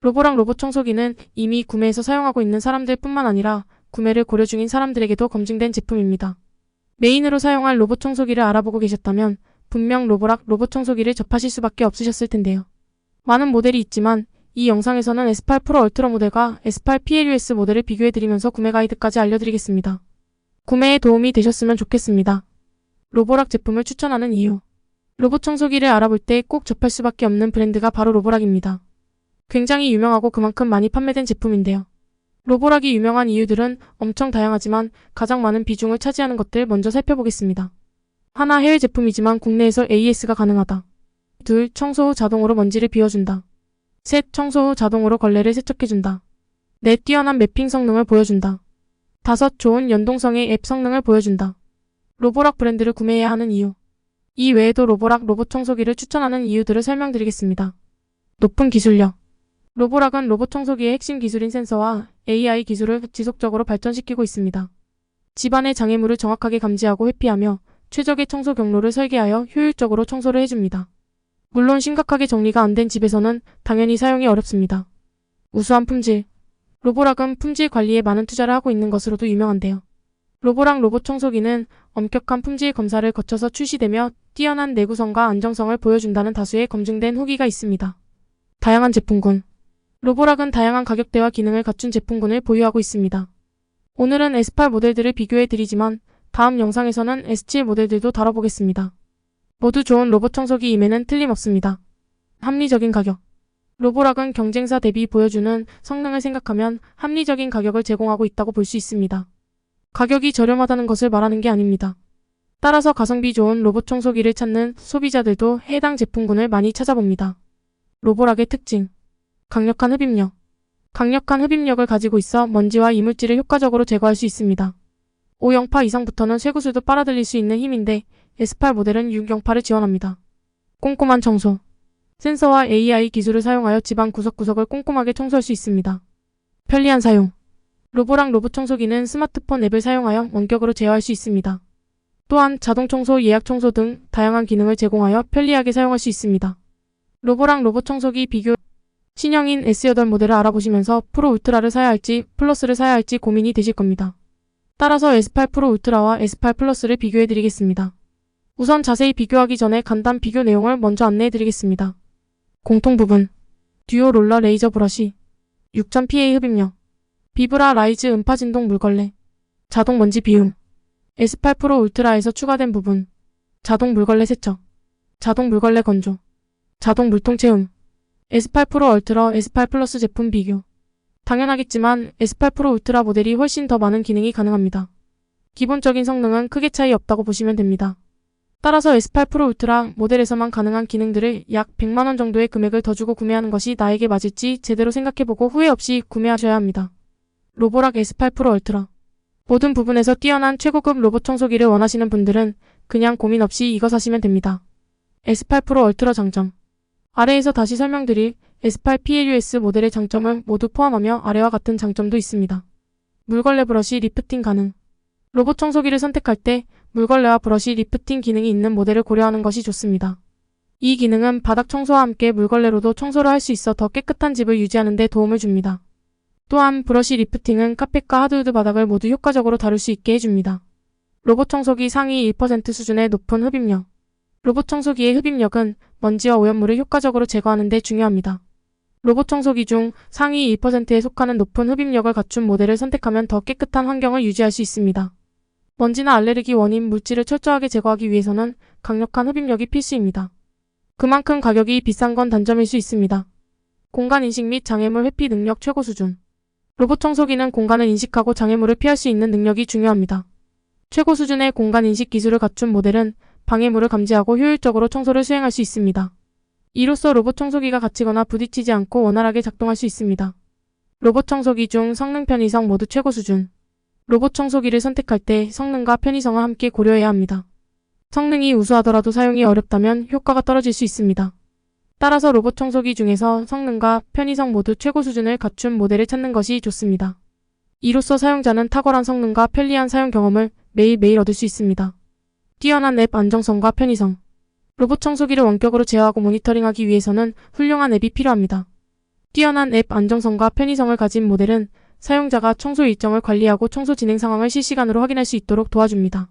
로보랑 로봇 청소기는 이미 구매해서 사용하고 있는 사람들 뿐만 아니라 구매를 고려 중인 사람들에게도 검증된 제품입니다. 메인으로 사용할 로봇 청소기를 알아보고 계셨다면 분명 로보락 로봇 청소기를 접하실 수밖에 없으셨을 텐데요. 많은 모델이 있지만 이 영상에서는 S8 프로 얼트라 모델과 S8 PLUS 모델을 비교해드리면서 구매 가이드까지 알려드리겠습니다. 구매에 도움이 되셨으면 좋겠습니다. 로보락 제품을 추천하는 이유 로봇 청소기를 알아볼 때 꼭 접할 수밖에 없는 브랜드가 바로 로보락입니다. 굉장히 유명하고 그만큼 많이 판매된 제품인데요. 로보락이 유명한 이유들은 엄청 다양하지만 가장 많은 비중을 차지하는 것들 먼저 살펴보겠습니다. 하나 해외 제품이지만 국내에서 AS가 가능하다. 둘 청소 후 자동으로 먼지를 비워준다. 셋 청소 후 자동으로 걸레를 세척해준다. 넷 뛰어난 매핑 성능을 보여준다. 다섯 좋은 연동성의 앱 성능을 보여준다. 로보락 브랜드를 구매해야 하는 이유. 이 외에도 로보락 로봇 청소기를 추천하는 이유들을 설명드리겠습니다. 높은 기술력. 로보락은 로봇 청소기의 핵심 기술인 센서와 AI 기술을 지속적으로 발전시키고 있습니다. 집안의 장애물을 정확하게 감지하고 회피하며 최적의 청소 경로를 설계하여 효율적으로 청소를 해줍니다. 물론 심각하게 정리가 안 된 집에서는 당연히 사용이 어렵습니다. 우수한 품질. 로보락은 품질 관리에 많은 투자를 하고 있는 것으로도 유명한데요. 로보락 로봇 청소기는 엄격한 품질 검사를 거쳐서 출시되며 뛰어난 내구성과 안정성을 보여준다는 다수의 검증된 후기가 있습니다. 다양한 제품군. 로보락은 다양한 가격대와 기능을 갖춘 제품군을 보유하고 있습니다. 오늘은 S8 모델들을 비교해 드리지만 다음 영상에서는 S7 모델들도 다뤄보겠습니다. 모두 좋은 로봇 청소기 임에는 틀림없습니다. 합리적인 가격. 로보락은 경쟁사 대비 보여주는 성능을 생각하면 합리적인 가격을 제공하고 있다고 볼 수 있습니다. 가격이 저렴하다는 것을 말하는 게 아닙니다. 따라서 가성비 좋은 로봇 청소기를 찾는 소비자들도 해당 제품군을 많이 찾아봅니다. 로보락의 특징. 강력한 흡입력. 강력한 흡입력을 가지고 있어 먼지와 이물질을 효과적으로 제거할 수 있습니다. 5영파 이상부터는 쇠구슬도 빨아들일 수 있는 힘인데 S8 모델은 6영파를 지원합니다. 꼼꼼한 청소. 센서와 AI 기술을 사용하여 집안 구석구석을 꼼꼼하게 청소할 수 있습니다. 편리한 사용. 로보랑 로봇 청소기는 스마트폰 앱을 사용하여 원격으로 제어할 수 있습니다. 또한 자동 청소, 예약 청소 등 다양한 기능을 제공하여 편리하게 사용할 수 있습니다. 로보랑 로봇 청소기 비교 신형인 S8 모델을 알아보시면서 프로 울트라를 사야 할지 플러스를 사야 할지 고민이 되실 겁니다. 따라서 S8 프로 울트라와 S8 플러스를 비교해 드리겠습니다. 우선 자세히 비교하기 전에 간단 비교 내용을 먼저 안내해 드리겠습니다. 공통 부분. 듀오 롤러 레이저 브러쉬. 6000PA 흡입력. 비브라 라이즈 음파 진동 물걸레. 자동 먼지 비움. S8 프로 울트라에서 추가된 부분. 자동 물걸레 세척. 자동 물걸레 건조. 자동 물통 채움 S8 프로 얼트라 S8 플러스 제품 비교 당연하겠지만 S8 프로 울트라 모델이 훨씬 더 많은 기능이 가능합니다. 기본적인 성능은 크게 차이 없다고 보시면 됩니다. 따라서 S8 프로 울트라 모델에서만 가능한 기능들을 약 100만원 정도의 금액을 더 주고 구매하는 것이 나에게 맞을지 제대로 생각해보고 후회 없이 구매하셔야 합니다. 로보락 S8 프로 얼트라 모든 부분에서 뛰어난 최고급 로봇 청소기를 원하시는 분들은 그냥 고민 없이 이거 사시면 됩니다. S8 프로 얼트라 장점 아래에서 다시 설명드릴 S8 PLUS 모델의 장점을 모두 포함하며 아래와 같은 장점도 있습니다. 물걸레 브러쉬 리프팅 가능 로봇 청소기를 선택할 때 물걸레와 브러쉬 리프팅 기능이 있는 모델을 고려하는 것이 좋습니다. 이 기능은 바닥 청소와 함께 물걸레로도 청소를 할 수 있어 더 깨끗한 집을 유지하는 데 도움을 줍니다. 또한 브러쉬 리프팅은 카펫과 하드우드 바닥을 모두 효과적으로 다룰 수 있게 해줍니다. 로봇 청소기 상위 1% 수준의 높은 흡입력 로봇 청소기의 흡입력은 먼지와 오염물을 효과적으로 제거하는 데 중요합니다. 로봇 청소기 중 상위 1%에 속하는 높은 흡입력을 갖춘 모델을 선택하면 더 깨끗한 환경을 유지할 수 있습니다. 먼지나 알레르기 원인 물질을 철저하게 제거하기 위해서는 강력한 흡입력이 필수입니다. 그만큼 가격이 비싼 건 단점일 수 있습니다. 공간 인식 및 장애물 회피 능력 최고 수준. 로봇 청소기는 공간을 인식하고 장애물을 피할 수 있는 능력이 중요합니다. 최고 수준의 공간 인식 기술을 갖춘 모델은 방해물을 감지하고 효율적으로 청소를 수행할 수 있습니다. 이로써 로봇 청소기가 갇히거나 부딪히지 않고 원활하게 작동할 수 있습니다. 로봇 청소기 중 성능 편의성 모두 최고 수준. 로봇 청소기를 선택할 때 성능과 편의성을 함께 고려해야 합니다. 성능이 우수하더라도 사용이 어렵다면 효과가 떨어질 수 있습니다. 따라서 로봇 청소기 중에서 성능과 편의성 모두 최고 수준을 갖춘 모델을 찾는 것이 좋습니다. 이로써 사용자는 탁월한 성능과 편리한 사용 경험을 매일매일 얻을 수 있습니다. 뛰어난 앱 안정성과 편의성. 로봇 청소기를 원격으로 제어하고 모니터링하기 위해서는 훌륭한 앱이 필요합니다. 뛰어난 앱 안정성과 편의성을 가진 모델은 사용자가 청소 일정을 관리하고 청소 진행 상황을 실시간으로 확인할 수 있도록 도와줍니다.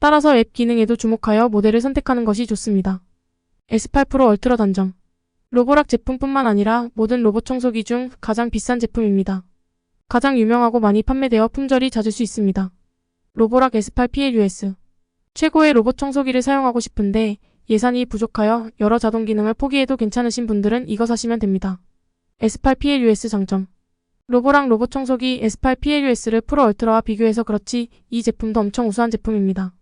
따라서 앱 기능에도 주목하여 모델을 선택하는 것이 좋습니다. S8 프로 얼트라 단점 로보락 제품뿐만 아니라 모든 로봇 청소기 중 가장 비싼 제품입니다. 가장 유명하고 많이 판매되어 품절이 잦을 수 있습니다. 로보락 S8 PLUS 최고의 로봇 청소기를 사용하고 싶은데 예산이 부족하여 여러 자동 기능을 포기해도 괜찮으신 분들은 이거 사시면 됩니다. S8 PLUS 장점 로보랑 로봇 청소기 S8 PLUS를 프로 얼트라와 비교해서 그렇지 이 제품도 엄청 우수한 제품입니다.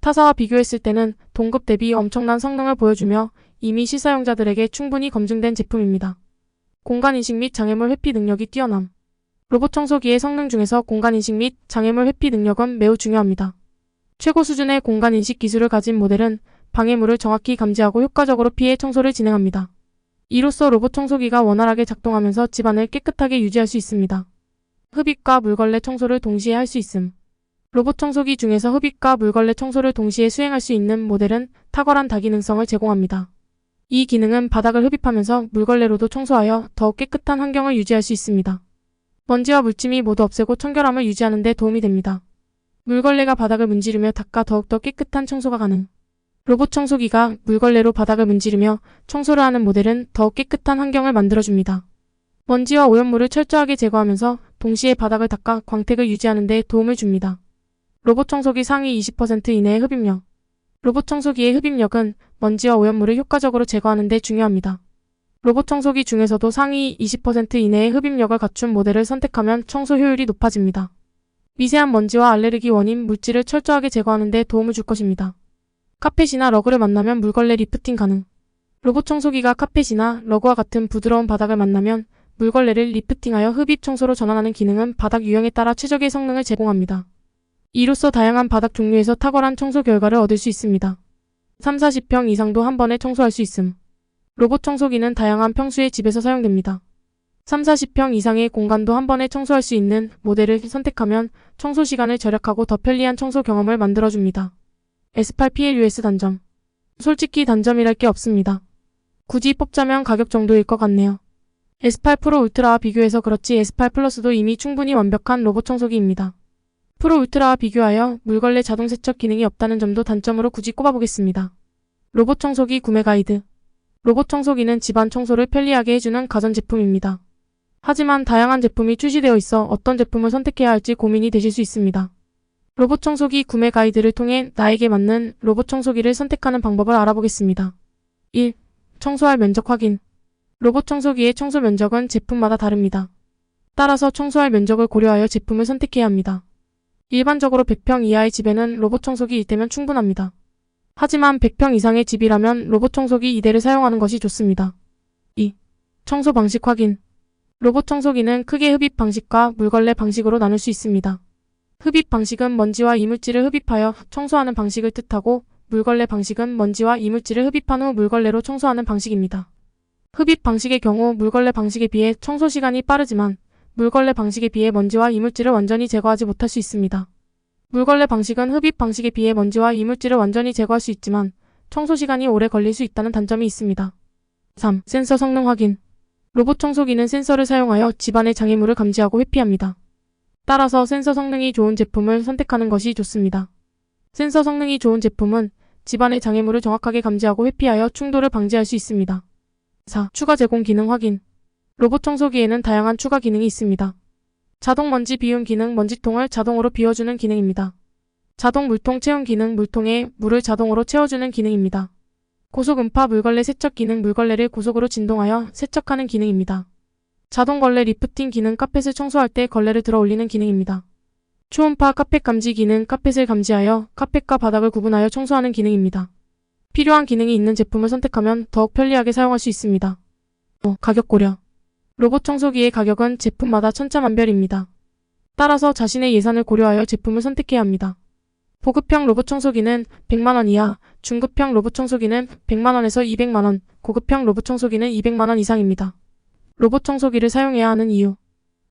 타사와 비교했을 때는 동급 대비 엄청난 성능을 보여주며 이미 실사용자들에게 충분히 검증된 제품입니다. 공간인식 및 장애물 회피 능력이 뛰어남. 로봇 청소기의 성능 중에서 공간인식 및 장애물 회피 능력은 매우 중요합니다. 최고 수준의 공간 인식 기술을 가진 모델은 방해물을 정확히 감지하고 효과적으로 피해 청소를 진행합니다. 이로써 로봇 청소기가 원활하게 작동하면서 집안을 깨끗하게 유지할 수 있습니다. 흡입과 물걸레 청소를 동시에 할 수 있음. 로봇 청소기 중에서 흡입과 물걸레 청소를 동시에 수행할 수 있는 모델은 탁월한 다기능성을 제공합니다. 이 기능은 바닥을 흡입하면서 물걸레로도 청소하여 더욱 깨끗한 환경을 유지할 수 있습니다. 먼지와 물짐이 모두 없애고 청결함을 유지하는 데 도움이 됩니다. 물걸레가 바닥을 문지르며 닦아 더욱더 깨끗한 청소가 가능. 로봇 청소기가 물걸레로 바닥을 문지르며 청소를 하는 모델은 더욱 깨끗한 환경을 만들어줍니다. 먼지와 오염물을 철저하게 제거하면서 동시에 바닥을 닦아 광택을 유지하는 데 도움을 줍니다. 로봇 청소기 상위 20% 이내의 흡입력. 로봇 청소기의 흡입력은 먼지와 오염물을 효과적으로 제거하는 데 중요합니다. 로봇 청소기 중에서도 상위 20% 이내의 흡입력을 갖춘 모델을 선택하면 청소 효율이 높아집니다. 미세한 먼지와 알레르기 원인 물질을 철저하게 제거하는 데 도움을 줄 것입니다. 카펫이나 러그를 만나면 물걸레 리프팅 가능. 로봇 청소기가 카펫이나 러그와 같은 부드러운 바닥을 만나면 물걸레를 리프팅하여 흡입 청소로 전환하는 기능은 바닥 유형에 따라 최적의 성능을 제공합니다. 이로써 다양한 바닥 종류에서 탁월한 청소 결과를 얻을 수 있습니다. 3, 40평 이상도 한 번에 청소할 수 있음. 로봇 청소기는 다양한 평수의 집에서 사용됩니다. 3, 40평 이상의 공간도 한 번에 청소할 수 있는 모델을 선택하면 청소 시간을 절약하고 더 편리한 청소 경험을 만들어줍니다. S8 PLUS 단점. 솔직히 단점이랄 게 없습니다. 굳이 뽑자면 가격 정도일 것 같네요. S8 프로 울트라와 비교해서 그렇지 S8 플러스도 이미 충분히 완벽한 로봇 청소기입니다. 프로 울트라와 비교하여 물걸레 자동 세척 기능이 없다는 점도 단점으로 굳이 꼽아보겠습니다. 로봇 청소기 구매 가이드. 로봇 청소기는 집안 청소를 편리하게 해주는 가전제품입니다. 하지만 다양한 제품이 출시되어 있어 어떤 제품을 선택해야 할지 고민이 되실 수 있습니다. 로봇 청소기 구매 가이드를 통해 나에게 맞는 로봇 청소기를 선택하는 방법을 알아보겠습니다. 1. 청소할 면적 확인. 로봇 청소기의 청소 면적은 제품마다 다릅니다. 따라서 청소할 면적을 고려하여 제품을 선택해야 합니다. 일반적으로 100평 이하의 집에는 로봇 청소기 1대면 충분합니다. 하지만 100평 이상의 집이라면 로봇 청소기 2대를 사용하는 것이 좋습니다. 2. 청소 방식 확인. 로봇 청소기는 크게 흡입 방식과 물걸레 방식으로 나눌 수 있습니다. 흡입 방식은 먼지와 이물질을 흡입하여 청소하는 방식을 뜻하고 물걸레 방식은 먼지와 이물질을 흡입한 후 물걸레로 청소하는 방식입니다. 흡입 방식의 경우 물걸레 방식에 비해 청소 시간이 빠르지만 물걸레 방식에 비해 먼지와 이물질을 완전히 제거하지 못할 수 있습니다. 물걸레 방식은 흡입 방식에 비해 먼지와 이물질을 완전히 제거할 수 있지만 청소 시간이 오래 걸릴 수 있다는 단점이 있습니다. 3. 센서 성능 확인. 로봇 청소기는 센서를 사용하여 집안의 장애물을 감지하고 회피합니다. 따라서 센서 성능이 좋은 제품을 선택하는 것이 좋습니다. 센서 성능이 좋은 제품은 집안의 장애물을 정확하게 감지하고 회피하여 충돌을 방지할 수 있습니다. 4. 추가 제공 기능 확인. 로봇 청소기에는 다양한 추가 기능이 있습니다. 자동 먼지 비움 기능 먼지통을 자동으로 비워주는 기능입니다. 자동 물통 채운 기능 물통에 물을 자동으로 채워주는 기능입니다. 고속 음파 물걸레 세척 기능 물걸레를 고속으로 진동하여 세척하는 기능입니다. 자동 걸레 리프팅 기능 카펫을 청소할 때 걸레를 들어 올리는 기능입니다. 초음파 카펫 감지 기능 카펫을 감지하여 카펫과 바닥을 구분하여 청소하는 기능입니다. 필요한 기능이 있는 제품을 선택하면 더욱 편리하게 사용할 수 있습니다. 5. 가격 고려. 로봇 청소기의 가격은 제품마다 천차만별입니다. 따라서 자신의 예산을 고려하여 제품을 선택해야 합니다. 보급형 로봇 청소기는 100만원 이하, 중급형 로봇 청소기는 100만원에서 200만원, 고급형 로봇 청소기는 200만원 이상입니다. 로봇 청소기를 사용해야 하는 이유.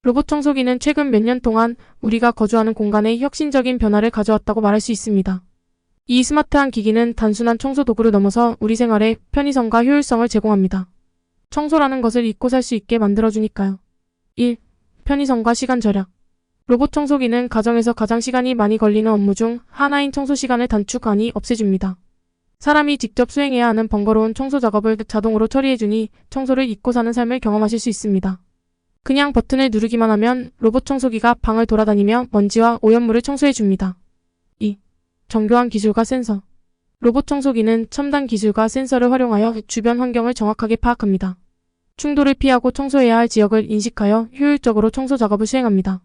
로봇 청소기는 최근 몇 년 동안 우리가 거주하는 공간에 혁신적인 변화를 가져왔다고 말할 수 있습니다. 이 스마트한 기기는 단순한 청소 도구를 넘어서 우리 생활에 편의성과 효율성을 제공합니다. 청소라는 것을 잊고 살 수 있게 만들어주니까요. 1. 편의성과 시간 절약. 로봇 청소기는 가정에서 가장 시간이 많이 걸리는 업무 중 하나인 청소 시간을 단축하니 없애줍니다. 사람이 직접 수행해야 하는 번거로운 청소 작업을 자동으로 처리해주니 청소를 잊고 사는 삶을 경험하실 수 있습니다. 그냥 버튼을 누르기만 하면 로봇 청소기가 방을 돌아다니며 먼지와 오염물을 청소해줍니다. 2. 정교한 기술과 센서. 로봇 청소기는 첨단 기술과 센서를 활용하여 주변 환경을 정확하게 파악합니다. 충돌을 피하고 청소해야 할 지역을 인식하여 효율적으로 청소 작업을 수행합니다.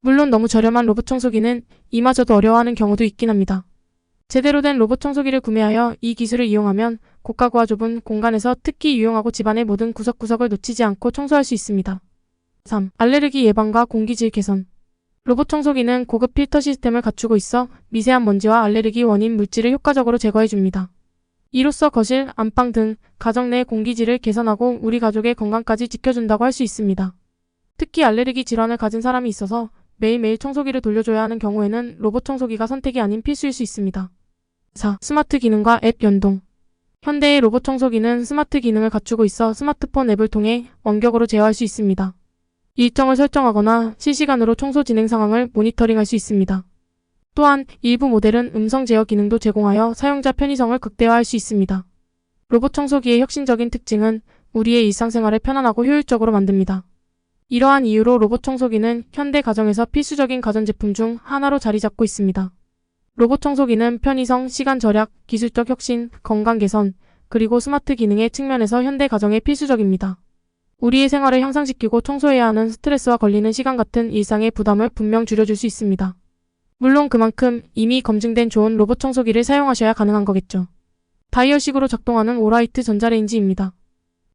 물론 너무 저렴한 로봇 청소기는 이마저도 어려워하는 경우도 있긴 합니다. 제대로 된 로봇 청소기를 구매하여 이 기술을 이용하면 고가구와 좁은 공간에서 특히 유용하고 집안의 모든 구석구석을 놓치지 않고 청소할 수 있습니다. 3. 알레르기 예방과 공기질 개선. 로봇 청소기는 고급 필터 시스템을 갖추고 있어 미세한 먼지와 알레르기 원인 물질을 효과적으로 제거해 줍니다. 이로써 거실, 안방 등 가정 내 공기질을 개선하고 우리 가족의 건강까지 지켜준다고 할 수 있습니다. 특히 알레르기 질환을 가진 사람이 있어서 매일매일 청소기를 돌려줘야 하는 경우에는 로봇 청소기가 선택이 아닌 필수일 수 있습니다. 4. 스마트 기능과 앱 연동. 현대의 로봇 청소기는 스마트 기능을 갖추고 있어 스마트폰 앱을 통해 원격으로 제어할 수 있습니다. 일정을 설정하거나 실시간으로 청소 진행 상황을 모니터링할 수 있습니다. 또한 일부 모델은 음성 제어 기능도 제공하여 사용자 편의성을 극대화할 수 있습니다. 로봇 청소기의 혁신적인 특징은 우리의 일상생활을 편안하고 효율적으로 만듭니다. 이러한 이유로 로봇 청소기는 현대 가정에서 필수적인 가전제품 중 하나로 자리 잡고 있습니다. 로봇 청소기는 편의성, 시간 절약, 기술적 혁신, 건강 개선, 그리고 스마트 기능의 측면에서 현대 가정에 필수적입니다. 우리의 생활을 향상시키고 청소해야 하는 스트레스와 걸리는 시간 같은 일상의 부담을 분명 줄여줄 수 있습니다. 물론 그만큼 이미 검증된 좋은 로봇 청소기를 사용하셔야 가능한 거겠죠. 다이얼식으로 작동하는 오라이트 전자레인지입니다.